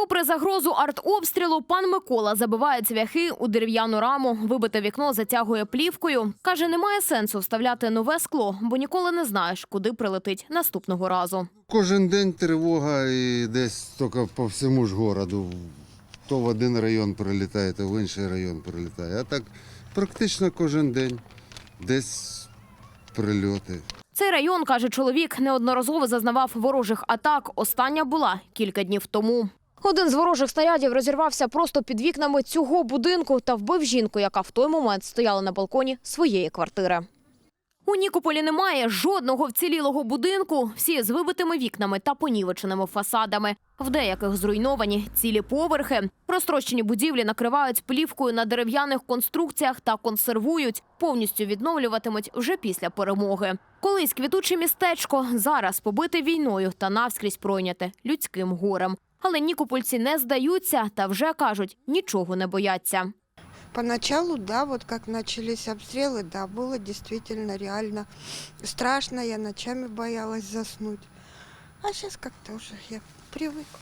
Попри загрозу артобстрілу, пан Микола забиває цвяхи у дерев'яну раму, вибите вікно затягує плівкою. Каже, немає сенсу вставляти нове скло, бо ніколи не знаєш, куди прилетить наступного разу. Кожен день тривога і десь тільки по всьому ж городу. То в один район прилітає, то в інший район прилітає. А так практично кожен день десь прильоти. Цей район, каже чоловік, неодноразово зазнавав ворожих атак. Остання була кілька днів тому. Один з ворожих снарядів розірвався просто під вікнами цього будинку та вбив жінку, яка в той момент стояла на балконі своєї квартири. У Нікополі немає жодного вцілілого будинку, всі з вибитими вікнами та понівеченими фасадами. В деяких зруйновані цілі поверхи. Розтрощені будівлі накривають плівкою на дерев'яних конструкціях та консервують. Повністю відновлюватимуть вже після перемоги. Колись квітуче містечко зараз побите війною та навскрізь пройняте людським горем. Але нікопольці не здаються та вже кажуть, нічого не бояться. Поначалу, да, вот как начались обстрелы, да, было действительно реально страшно, я ночами боялась заснуть. А сейчас как-то уже я привыкла.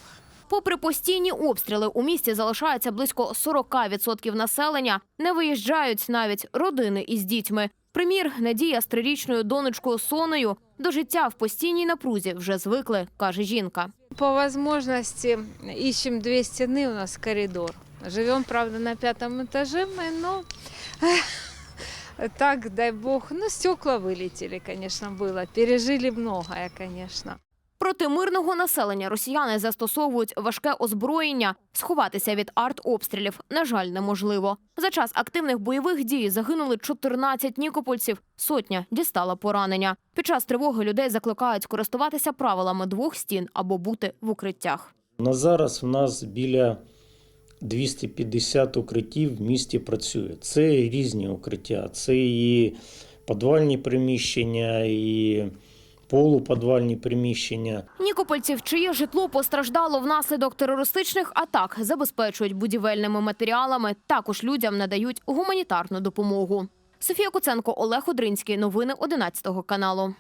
Попри постійні обстріли, у місті залишається близько 40% населення. Не виїжджають навіть родини із дітьми. Примір, Надія з трирічною донечкою Сонею до життя в постійній напрузі вже звикли, каже жінка. По возможности ищем две стены, у нас коридор. Живем, правда, на пятом этаже мы, но так, дай бог. Ну, стекла вылетели, конечно, было. Пережили многое, конечно. Проти мирного населення росіяни застосовують важке озброєння. Сховатися від артобстрілів, на жаль, неможливо. За час активних бойових дій загинули 14 нікопольців, сотня дістала поранення. Під час тривоги людей закликають користуватися правилами двох стін або бути в укриттях. На зараз в нас біля 250 укриттів в місті працює. Це різні укриття, це і підвальні приміщення, і полуподвальні приміщення. Нікопольців, чиє житло постраждало внаслідок терористичних атак, забезпечують будівельними матеріалами. Також людям надають гуманітарну допомогу. Софія Куценко, Олег Одринський. Новини 11 каналу.